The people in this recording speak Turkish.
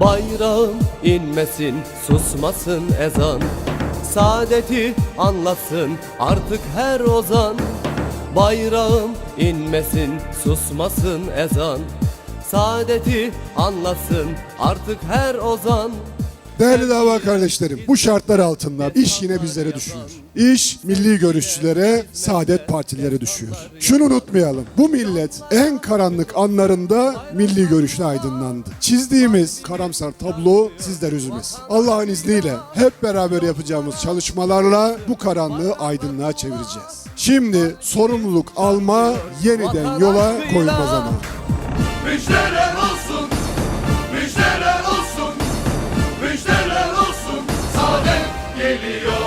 Bayrağım inmesin susmasın ezan. Saadeti anlasın artık her ozan. Bayrağım inmesin susmasın ezan. Saadeti anlasın artık her ozan Değerli dava kardeşlerim, bu şartlar altında iş yine bizlere düşüyor. İş milli görüşçülere, saadet partilere düşüyor. Şunu unutmayalım, bu millet en karanlık anlarında milli görüşle aydınlandı. Çizdiğimiz karamsar tablo sizler üzmez. Allah'ın izniyle hep beraber yapacağımız çalışmalarla bu karanlığı aydınlığa çevireceğiz. Şimdi sorumluluk alma, yeniden yola koyulma zamanı. Müjdeler olsun, müjdeler